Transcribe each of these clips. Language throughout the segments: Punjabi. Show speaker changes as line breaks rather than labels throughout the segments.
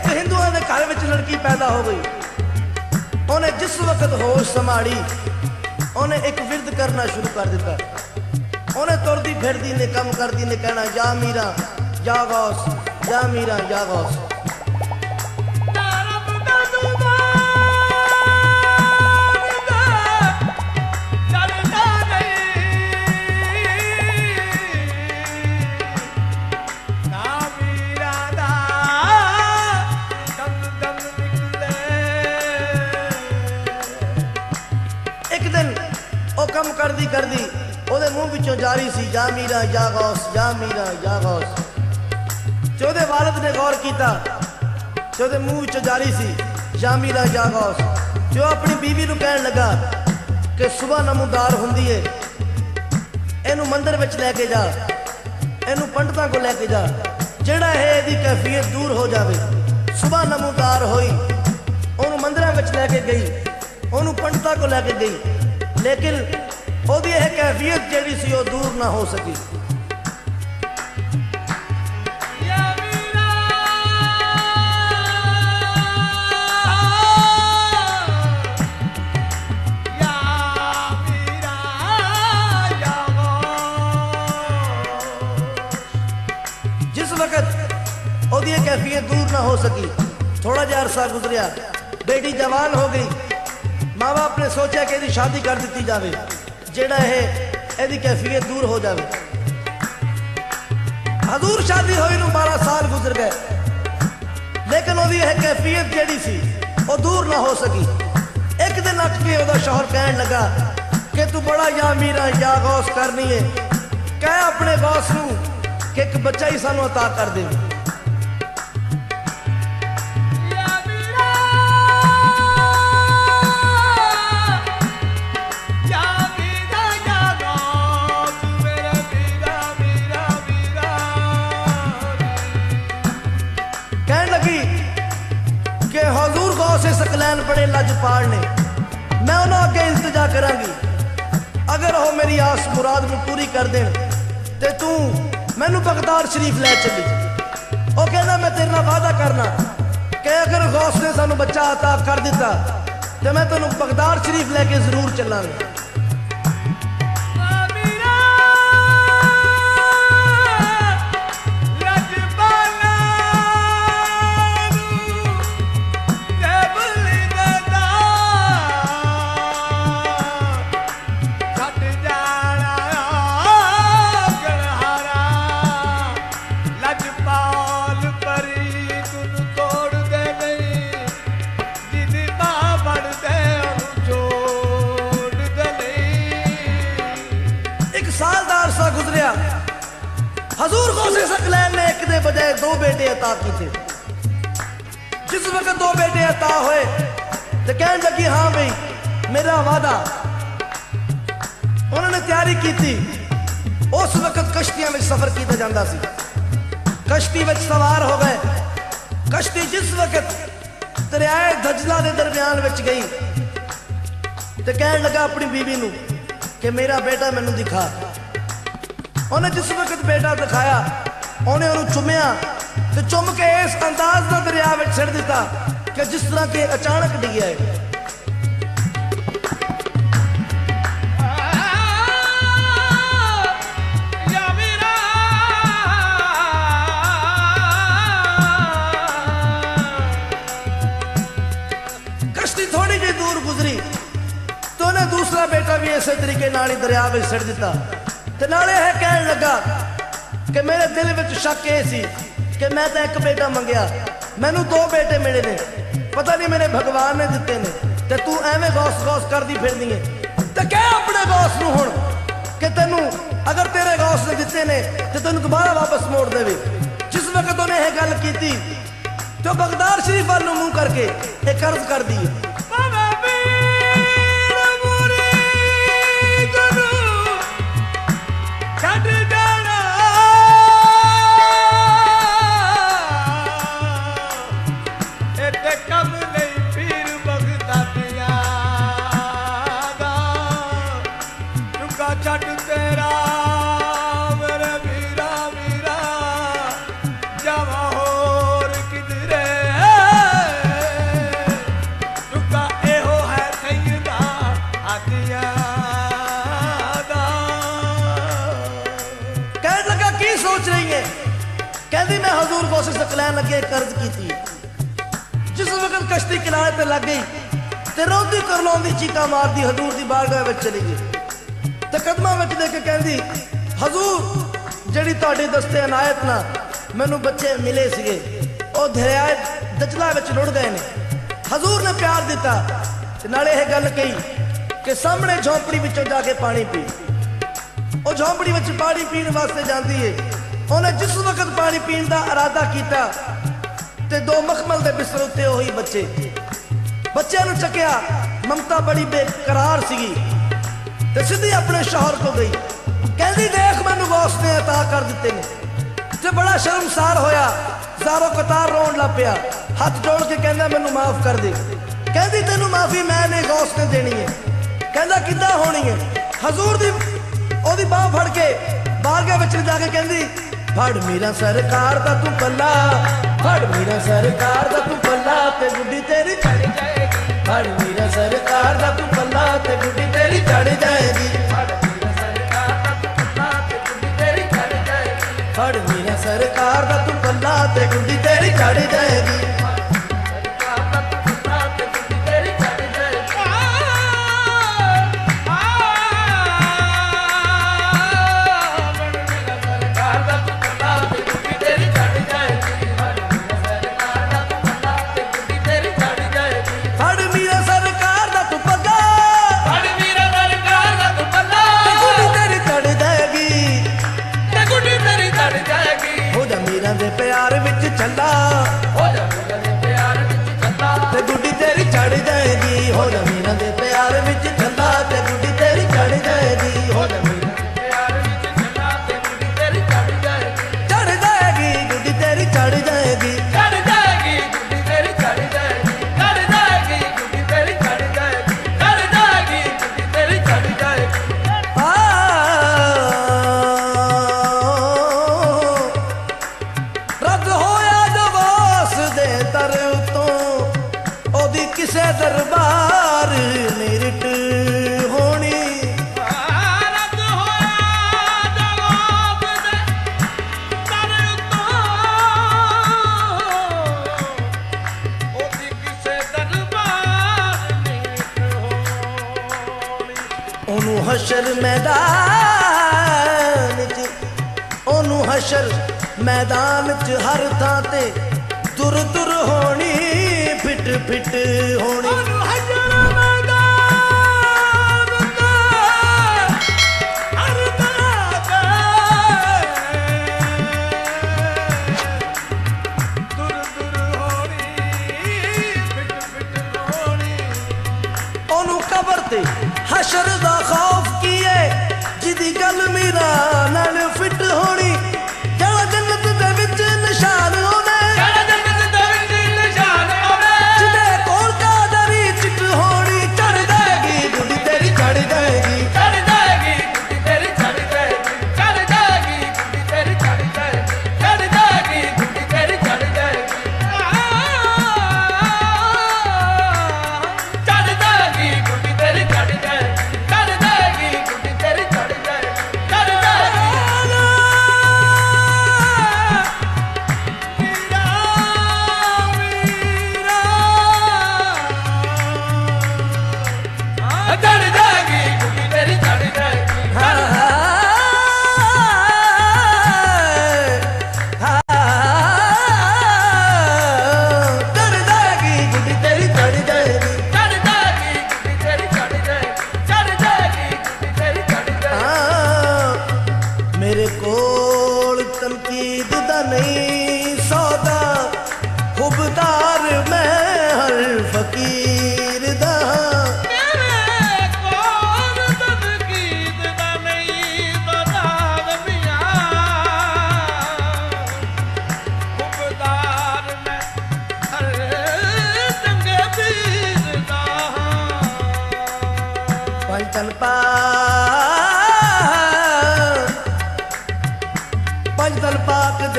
ਇੱਕ ਹਿੰਦੂਆਂ ਦੇ ਘਰ ਵਿੱਚ ਲੜਕੀ ਪੈਦਾ ਹੋ ਗਈ। ਉਹਨੇ ਜਿਸ ਵਕਤ ਹੋਸ਼ ਸੰਭਾਲੀ, ਉਹਨੇ ਇੱਕ ਵਿਰਦ ਕਰਨਾ ਸ਼ੁਰੂ ਕਰ ਦਿੱਤਾ। ਉਹਨੇ ਤੁਰਦੀ ਫਿਰਦੀ ਨੇ ਕੰਮ ਕਰਦੀ ਨੇ ਕਹਿਣਾ, ਜਾ ਮੀਰਾ, ਜਾ ਗੌਸ, ਜਾ ਮੀਰਾ, ਜਾ ਗੌਸ। ਇੱਕ ਦਿਨ ਉਹ ਕੰਮ ਕਰਦੀ ਕਰਦੀ ਉਹਦੇ ਮੂੰਹ ਵਿੱਚੋਂ ਜਾਰੀ ਸੀ, ਜਾ ਮੀਰਾ, ਜਾ ਗੌਸ, ਜਾ ਮੀਰਾ, ਜਾ ਗੌਸ। ਤੇ ਉਹਦੇ ਵਾਲਦ ਨੇ ਗੌਰ ਕੀਤਾ ਤੇ ਉਹਦੇ ਮੂੰਹ ਵਿੱਚੋਂ ਜਾਰੀ ਸੀ, ਜਾ ਮੀਰਾ, ਜਾ ਗੌਸ। ਜੋ ਆਪਣੀ ਬੀਵੀ ਨੂੰ ਕਹਿਣ ਲੱਗਾ ਕਿ ਸਵੇਰ ਨਮੂਦਾਰ ਹੁੰਦੀ ਏ। ਇਹਨੂੰ ਮੰਦਰ ਵਿੱਚ ਲੈ ਕੇ ਜਾ, ਇਹਨੂੰ ਪੰਡਤਾਂ ਕੋਲ ਲੈ ਕੇ ਜਾ, ਜਿਹੜਾ ਇਹ ਇਹਦੀ ਕੈਫੀਅਤ ਦੂਰ ਹੋ ਜਾਵੇ। ਸਵੇਰ ਨਮੂਦਾਰ ਹੋਈ, ਉਹਨੂੰ ਮੰਦਰਾਂ ਵਿੱਚ ਲੈ ਕੇ ਗਈ। ਉਹਨੂੰ ਪੰਡਤਾਂ ਕੋਲ ਲੈ ਕੇ ਗਈ। ਲੇਕਿਨ ਉਹਦੀ ਇਹ ਕੈਫੀਅਤ ਜਿਹੜੀ ਸੀ, ਉਹ ਦੂਰ ਨਾ ਹੋ ਸਕੀ। ਜਿਸ ਵਕਤ ਉਹਦੀ ਇਹ ਕੈਫੀਅਤ ਦੂਰ ਨਾ ਹੋ ਸਕੀ ਥੋੜਾ ਜਿਹਾ ਅਰਸਾ ਗੁਜ਼ਰਿਆ। ਬੇਟੀ ਜਵਾਨ ਹੋ ਗਈ ਮਾਂ-ਬਾਪ ਨੇ ਸੋਚਿਆ ਕਿ ਇਹਦੀ ਸ਼ਾਦੀ ਕਰ ਦਿੱਤੀ ਜਾਵੇ ਜਿਹੜਾ ਇਹ ਇਹਦੀ ਕੈਫੀਅਤ ਦੂਰ ਹੋ ਜਾਵੇ ਹਜ਼ੂਰ ਸ਼ਾਦੀ ਹੋਈ ਨੂੰ 12 ਸਾਲ ਗੁਜ਼ਰ ਗਏ ਲੇਕਿਨ ਉਹਦੀ ਇਹ ਕੈਫੀਅਤ ਜਿਹੜੀ ਸੀ ਉਹ ਦੂਰ ਨਾ ਹੋ ਸਕੀ ਇੱਕ ਦਿਨ ਉੱਠ ਕੇ ਉਹਦਾ ਸ਼ੌਹਰ ਕਹਿਣ ਲੱਗਾ ਕਿ ਤੂੰ ਬੜਾ ਯਾ ਮੀਰਾ ਯਾ ਗੌਸ ਕਰਨੀ ਏ ਕਹਿ ਆਪਣੇ ਗੌਸ ਨੂੰ ਕਿ ਇੱਕ ਬੱਚਾ ਹੀ ਸਾਨੂੰ عطا ਕਰ ਦੇਵੇ ਸਕਲੈਨ ਬੜੇ ਲਜਪਾਲ ਨੇ ਮੈਂ ਉਹਨਾਂ ਅੱਗੇ ਇੰਤਜ਼ਾ ਕਰਾਂਗੀ ਅਗਰ ਉਹ ਮੇਰੀ ਆਸ ਮੁਰਾਦ ਨੂੰ ਪੂਰੀ ਕਰ ਦੇਣ ਤੇ ਤੂੰ ਮੈਨੂੰ ਬਗਦਾਦ ਸ਼ਰੀਫ ਲੈ ਚੱਲੀ ਉਹ ਕਹਿੰਦਾ ਮੈਂ ਤੇਰੇ ਨਾਲ ਵਾਅਦਾ ਕਰਨਾ ਕਿ ਅਗਰ ਗੌਸ ਨੇ ਸਾਨੂੰ ਬੱਚਾ عطا ਕਰ ਦਿੱਤਾ ਤੇ ਮੈਂ ਤੈਨੂੰ ਬਗਦਾਦ ਸ਼ਰੀਫ ਲੈ ਕੇ ਜ਼ਰੂਰ ਚੱਲਾਂਗਾ दो बेटे अता की थे जिस वक्त दो बेटे अता हुए तो कहने लगी हाँ भाई मेरा वादा उन्होंने तैयारी की थी उस वक्त कश्तियां में सफर किया जाता सी कश्ती में सवार हो गए कश्ती जिस वक्त दरियाए दजला के दरम्यान में गई तो कहने लगा अपनी बीवी न कि मेरा बेटा मैनू दिखा ਉਹਨੇ ਜਿਸ ਵਕਤ ਬੇਟਾ ਦਿਖਾਇਆ ਉਹਨੇ ਉਹਨੂੰ ਚੁੰਮਿਆ ਤੇ ਚੁੰਮ ਕੇ ਇਸ ਅੰਦਾਜ਼ ਨਾਲ ਦਰਿਆ ਵਿੱਚ ਛੱਡ ਦਿੱਤਾ ਕਿ ਜਿਸ ਤਰ੍ਹਾਂ ਕਿ ਅਚਾਨਕ ਡਿੱਗਿਆ ਹੈ ਕਸ਼ਤੀ ਥੋੜੀ ਜਿਹੀ ਦੂਰ ਗੁਜ਼ਰੀ ਤੇ ਉਹਨੇ ਦੂਸਰਾ ਬੇਟਾ ਵੀ ਇਸੇ ਤਰੀਕੇ ਨਾਲ ਹੀ ਦਰਿਆ ਵਿੱਚ ਸਿੱਟ ਦਿੱਤਾ ਤੇ ਨਾਲੇ ਇਹ ਕਹਿਣ ਲੱਗਾ ਕਿ ਮੇਰੇ ਦਿਲ ਵਿੱਚ ਸ਼ੱਕ ਇਹ ਸੀ ਕਿ ਮੈਂ ਤਾਂ ਇੱਕ ਬੇਟਾ ਮੰਗਿਆ। ਮੈਨੂੰ ਦੋ ਬੇਟੇ ਮਿਲੇ ਨੇ। ਪਤਾ ਨਹੀਂ ਮੇਰੇ ਭਗਵਾਨ ਨੇ ਦਿੱਤੇ ਨੇ। ਤੇ ਤੂੰ ਐਵੇਂ ਗੌਸ ਗੌਸ ਕਰਦੀ ਫਿਰਦੀ ਏ। ਤੇ ਕਹਿ ਆਪਣੇ ਗੌਸ ਨੂੰ ਹੁਣ ਕਿ ਤੈਨੂੰ ਅਗਰ ਤੇਰੇ ਗੌਸ ਨੇ ਦਿੱਤੇ ਨੇ, ਤੇ ਤੈਨੂੰ ਦੁਬਾਰਾ ਵਾਪਸ ਮੋੜ ਦੇਵੇ। ਜਿਸ ਵਕਤ ਉਹਨੇ ਇਹ ਗੱਲ ਕੀਤੀ, ਤੇ ਉਹ ਬਗਦਾਦ ਸ਼ਰੀਫ ਵੱਲ ਨੂੰ ਮੂੰਹ ਕਰਕੇ ਇਹ ਕਰਜ਼ ਕਰਦੀ ਏ। ਗੌਸ ਸਕਲੈਨ ਅੱਗੇ ਕਰਜ਼ ਕੀਤੀ। ਜਿਸ ਵਕਤ ਕਸ਼ਤੀ ਕਿਨਾਰੇ ਤੇ ਲੱਗ ਗਈ, ਤੇ ਰੋਂਦੀ ਕਰਲਾਉਂਦੀ ਚੀਕਾਂ ਮਾਰਦੀ ਹਜ਼ੂਰ ਦੀ ਬਾਰਗਾਹ ਵਿੱਚ ਚਲੀ ਗਈ। ਤੇ ਕਦਮਾਂ ਵਿੱਚ ਦੇ ਕੇ ਕਹਿੰਦੀ, ਹਜ਼ੂਰ, ਜਿਹੜੀ ਤੁਹਾਡੇ ਦਸਤੇ ਅਨਾਇਤ ਨਾਲ ਮੈਨੂੰ ਬੱਚੇ ਮਿਲੇ ਸੀਗੇ, ਉਹ ਦਰਿਆ ਦਜਲਾ ਵਿੱਚ ਰੁੜ ਗਏ ਨੇ। ਹਜ਼ੂਰ ਨੇ ਪਿਆਰ ਦਿੱਤਾ, ਤੇ ਨਾਲੇ ਇਹ ਗੱਲ ਕਹੀ ਕਿ ਸਾਹਮਣੇ ਝੌਂਪੜੀ ਵਿੱਚੋਂ ਜਾ ਕੇ ਪਾਣੀ ਪੀ। ਉਹ ਝੌਂਪੜੀ ਵਿੱਚ ਪਾਣੀ ਪੀਣ ਵਾਸਤੇ ਜਾਂਦੀ ਏ। ਉਹਨੇ ਜਿਸ ਵਕਤ ਪਾਣੀ ਪੀਣ ਦਾ ਇਰਾਦਾ ਕੀਤਾ ਤੇ ਦੋ ਮਖਮਲ ਦੇ ਬਿਸਤਰ ਉੱਤੇ ਉਹੀ ਬੱਚੇ ਬੱਚਿਆਂ ਨੂੰ ਚੱਕਿਆ ਮਮਤਾ ਬੜੀ ਬੇਕਰਾਰ ਸੀਗੀ ਤੇ ਸਿੱਧੀ ਆਪਣੇ ਸ਼ੌਹਰ ਕੋ ਗਈ ਕਹਿੰਦੀ ਦੇਖ ਮੈਨੂੰ ਗੌਸ ਨੇ عطا ਕਰ ਦਿੱਤੇ ਨੇ ਤੇ ਬੜਾ ਸ਼ਰਮਸਾਰ ਹੋਇਆ ਜ਼ਾਰੋ ਕਤਾਰ ਰੋਣ ਲੱਗ ਪਿਆ ਹੱਥ ਜੋੜ ਕੇ ਕਹਿੰਦਾ ਮੈਨੂੰ ਮਾਫ ਕਰ ਦੇ ਕਹਿੰਦੀ ਤੈਨੂੰ ਮਾਫੀ ਮੈਂ ਨੇ ਗੌਸ ਨੇ ਦੇਣੀ ਹੈ ਕਹਿੰਦਾ ਕਿੱਦਾਂ ਹੋਣੀ ਹੈ ਹਜ਼ੂਰ ਦੀ ਉਹਦੀ ਬਾਹ ਫੜ ਕੇ ਬਾਰਗਾ ਵਿੱਚ ਜਾ ਕੇ ਕਹਿੰਦੀ ਫੜ ਮੇਰਾ ਸਰਕਾਰ ਦਾ ਤੂੰ ਪੱਲਾ, ਫੜ ਮੇਰਾ ਸਰਕਾਰ ਦਾ ਤੂੰ ਪੱਲਾ, ਤੇ ਗੁੱਡੀ ਤੇਰੀ ਚੜ ਜਾਏਗੀ। ਫੜ ਮੇਰਾ ਸਰਕਾਰ ਦਾ ਤੂੰ ਪੱਲਾ, ਤੇ ਗੁੱਡੀ ਤੇਰੀ ਚੜ ਜਾਏਗੀ। ਫੜ ਮੇਰਾ ਸਰਕਾਰ ਦਾ ਤੂੰ ਪੱਲਾ, ਤੇ ਗੁੱਡੀ ਤੇਰੀ ਚੜ ਜਾਏਗੀ। ਪਿਆਰ ਵਿੱਚ ਦਰਬਾਰ ਨਿਰਟ ਹੋਣੀ। ਉਹਨੂੰ ਹਸ਼ਰ ਮੈਦਾਨ 'ਚ ਉਹਨੂੰ ਹਸ਼ਰ ਮੈਦਾਨ 'ਚ ਹਰ ਥਾਂ ਤੇ ਦੁਰ ਦੁਰ ਹੋਣੀ ਫਿਟ ਫਿਟ ਹੋਣੀ।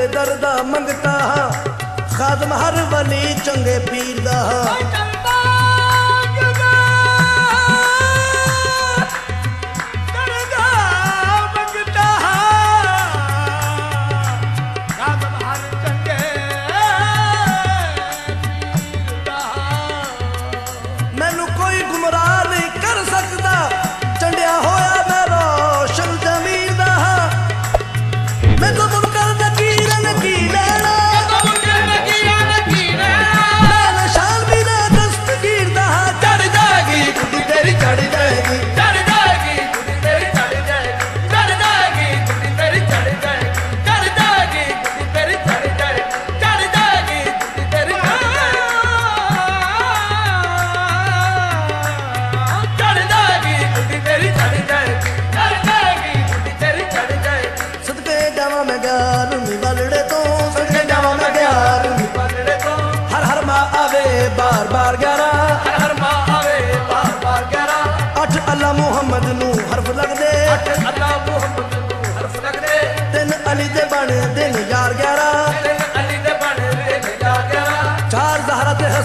ਪਾਕ ਦੇ ਦਰਦਾ ਮੰਗਤਾ ਹਾਂ ਖਾਦਮ ਹਰ ਵਲੀ ਚੰਗੇ ਪੀਰ ਦਾ।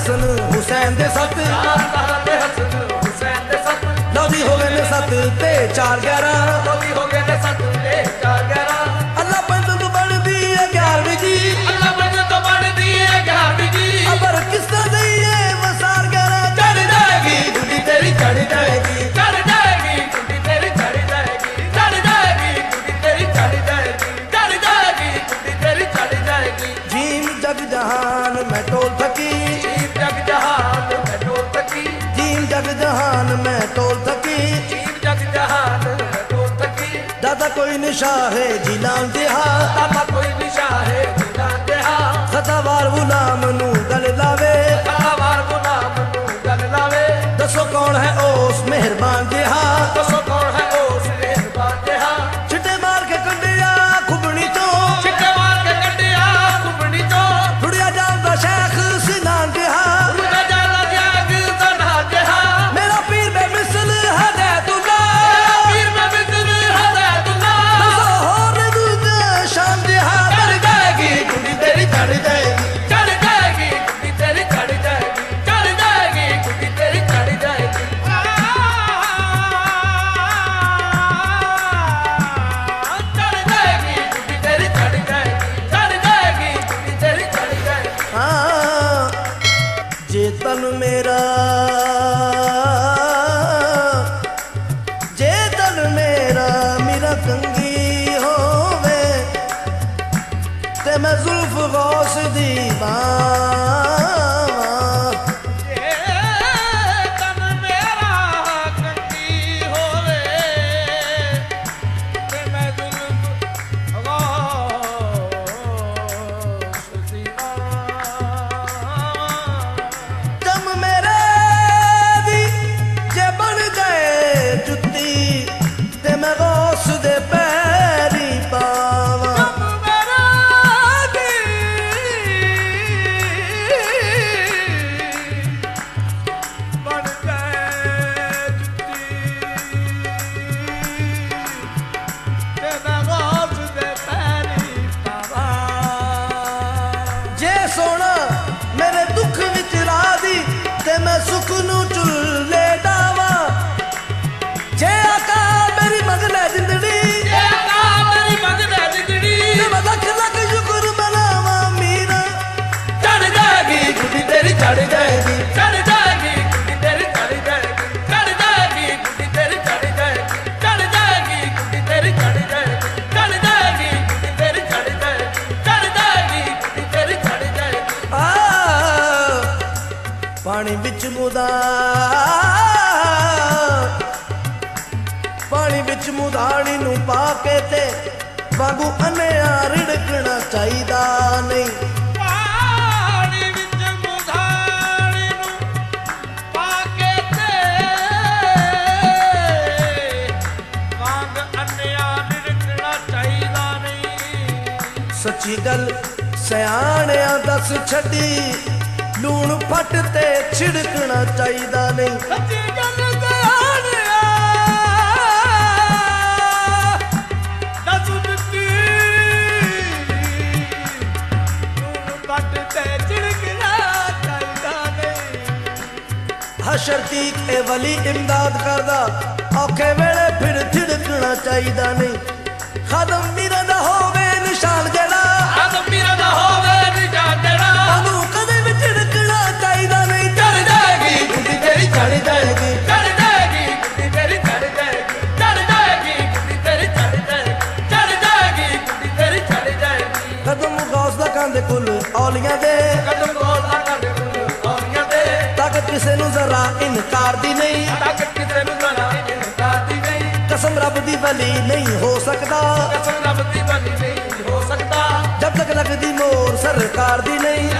ਹਸਨ ਹੁਸੈਨ ਦੇ ਸੱਤ।
ਚਾਰ ਤਾਰਾ ਹਸਨ ਹੁਸੈਨ ਦੇ ਸੱਤ
ਲੋਦੀ ਹੋ ਗਏ ਨੇ ਸੱਤ ਤੇ ਚਾਰ 11
ਲੋਕੀ ਹੋ ਗਏ ਨੇ ਸੱਤ ਤੇ ਚਾਰ ਗਿਆਰਾਂ।
ਅੱਲਾ ਪੰਜ ਤੋਂ ਬਣਦੀ ਹੈ 11ਵੀਂ ਜੀ
ਅੱਲਾ ਬੰਦ ਤੋਂ ਬਣਦੀ ਹੈ ਗਿਆਰਵੀਂ ਜੀ।
ਅਬਰ ਕਿਸ ਤਰ੍ਹਾਂ ਦਈਏ ਵਸਾਰ 11 ਚੜ ਜਾਏਗੀ ਗੁੱਡੀ ਤੇਰੀ ਚੜ ਕੋਈ ਨਿਸ਼ਾ ਹੈ ਜਿਲਾਂ ਜਿਹਾ
ਤਾਮਾ ਕੋਈ ਨਿਸ਼ਾ ਹੈ ਜਿਨਾ ਦੇਹਾ
ਖਤਾਵਾਰ ਗੁਲਾਮ ਨੂੰ ਗਲ ਲਾਵੇ।
ਆਵਾਰ ਗੁਲਾਮ ਨੂੰ ਗੱਲ ਲਾਵੇ।
ਦੱਸੋ ਕੌਣ ਹੈ ਉਸ ਮਿਹਰਬਾਨ ਜਿਹਾ। ਤਨ ਵਾਂਗੂ ਅਨਿਆ ਰਿੜਕਣਾ ਚਾਹੀਦਾ ਨਹੀਂ।
ਪਾਣੀ ਵਿੱਚ ਮੁਧਾਣੀ ਨੂੰ ਪਾ ਕੇ ਤੇ ਵਾਂਗ ਅੰਨਿਆ ਨਿਰਕਣਾ ਚਾਹੀਦਾ ਨਹੀਂ।
ਸੱਚੀ ਗੱਲ ਸਿਆਣਿਆਂ ਦੱਸ ਛੱਡੀ ਲੂਣ ਫੱਟ ਤੇ ਛਿੜਕਣਾ ਚਾਹੀਦਾ ਨਹੀਂ।
ਸੱਚੀ ਗੱਲ ਨਹੀਂ
ਹਸ਼ਰਤੀਕ ਇਹ ਵਲੀ ਇਮਦਾਦ ਕਰਦਾ। ਔਖੇ ਵੇਲੇ ਫਿਰ ਛਿੜਕਣਾ ਚਾਹੀਦਾ ਨਹੀਂ। ਖਦਮ ਮੀਰਾ ਦਾ ਹੋਵੇ ਨਿਸ਼ਾਨ ਜਿਹੜਾ।
ਆਦਮ ਮੀਰਾ ਦਾ ਹੋਵੇ ਨਿਜਾਨ ਜਿਹੜਾ।
ਉਹਨੂੰ ਕਦੇ ਵੀ ਝਿੜਕਣਾ ਚਾਹੀਦਾ ਨਹੀਂ। ਚੜ ਜਾਏਗੀ ਗੁੱਡੀ ਤੇਰੀ ਚੜ ਜਾਏਗੀ।
ਚੜ ਜਾਏਗੀ ਕੁੜੀ ਤੇਰੀ ਚੜ ਜਾਏਗੀ। ਚੜ ਜਾਏਗੀ ਕੁੜੀ ਤੇਰੀ ਚੜ ਜਾਏਗੀ। ਚੜ ਜਾਏਗੀ ਕੁੜੀ ਤੇਰੀ ਚੜ ਜਾਏਗੀ।
ਕਦਮ ਗੌਸ ਦਾ ਕੁੱਲ ਔਲੀਆਂ ਦੇ।
ਕਦਮ ਕੋਲ ਨਾ
ਕਿਸੇ ਨੂੰ ਜ਼ਰਾ ਇਨਕਾਰ ਦੀ ਨਹੀਂ।
ਤੱਕ ਕਿਤੇ ਨੂੰ ਜ਼ਰਾ ਇਨਕਾਰ ਦੀ ਨਹੀਂ।
ਕਸਮ ਰੱਬ ਦੀ ਵਲੀ ਨਹੀਂ ਹੋ ਸਕਦਾ।
ਕਸਮ ਰੱਬ ਦੀ ਬਣੀ ਨਹੀਂ ਹੋ ਸਕਦਾ।
ਜਦ ਤੱਕ ਲੱਗਦੀ ਮੋਰ ਸਰਕਾਰ ਦੀ ਨਹੀਂ।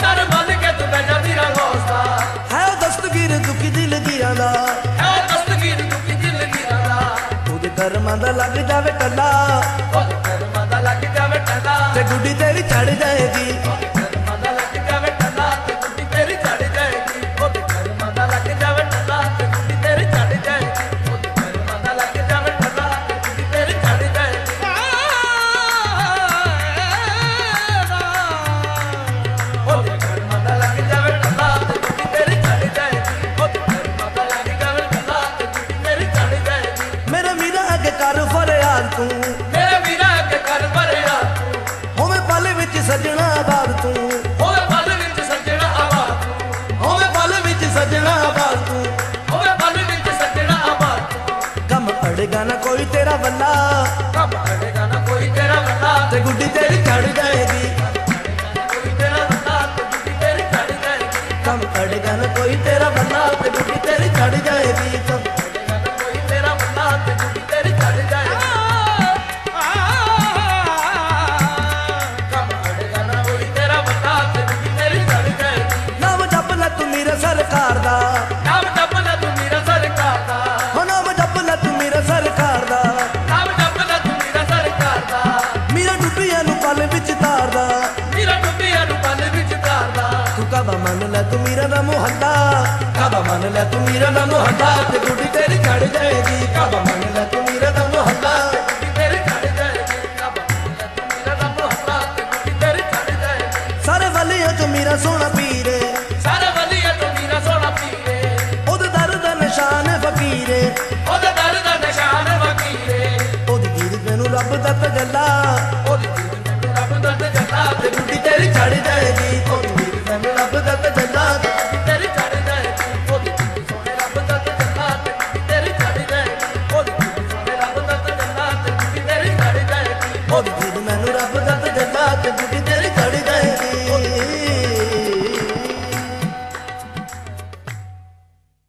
ਤਰ ਬੰਨ ਕੇ
ਦੁਖੀ ਦਿਲ ਦੀਆਂ ਦਾ।
ਹੈ ਦਸਤਗੀਰ ਦੁਖੀ ਦਿਲ
ਲੱਗ ਜਾਵੇ ਟੱਲਾ।
ਜਾਵੇ
ਤੇ ਗੁੱਡੀ ਤੇਰੀ ਚੜ ਜਾਏਗੀ। ਵੱਲਾ।
ਰੱਬ ਨਾ ਕੋਈ ਤੇਰਾ
ਵੱਲਾ। ਤੇ ਗੁੱਡੀ ਤੇਰੀ ਚੜ ਜਾਏ। ਮੀਰਾ ਦਾ ਮੁਹੱਲਾ। ਕਾਬਾ ਮੰਨ ਲੈ ਤੂੰ ਮੀਰਾ ਦਾ ਮੁਹੱਲਾ? ਤੇ ਗੁੱਡੀ ਤੇਰੀ ਛੜ ਜਾਏਗੀ। ਕਾਬਾ ਮੰਨ ਲੈ ਤੂੰ ਮੀਰਾ ਦਾ ਮੁਹੱਲਾ? ਸਾਰੇ ਵਲੀਆਂ ਚ ਮੀਰਾ ਸੋਹਣਾ ਪੀਰੇ
ਸਾਰੇ ਵਲੀਆਂ ਚ ਮੀਰਾ ਸੋਹਣਾ ਪੀਰੇ
ਉਹਦੇ ਦਰ ਦਾ ਨਿਸ਼ਾਨ ਫਕੀਰ
ਉਹਦੇ ਦਰ ਦਾ ਨਿਸ਼ਾਨ ਫਕੀਰੇ
ਉਹਦੀ ਗੀਰ ਮੈਨੂੰ ਰੱਬ ਦਾ ਤਜੱਲਾ।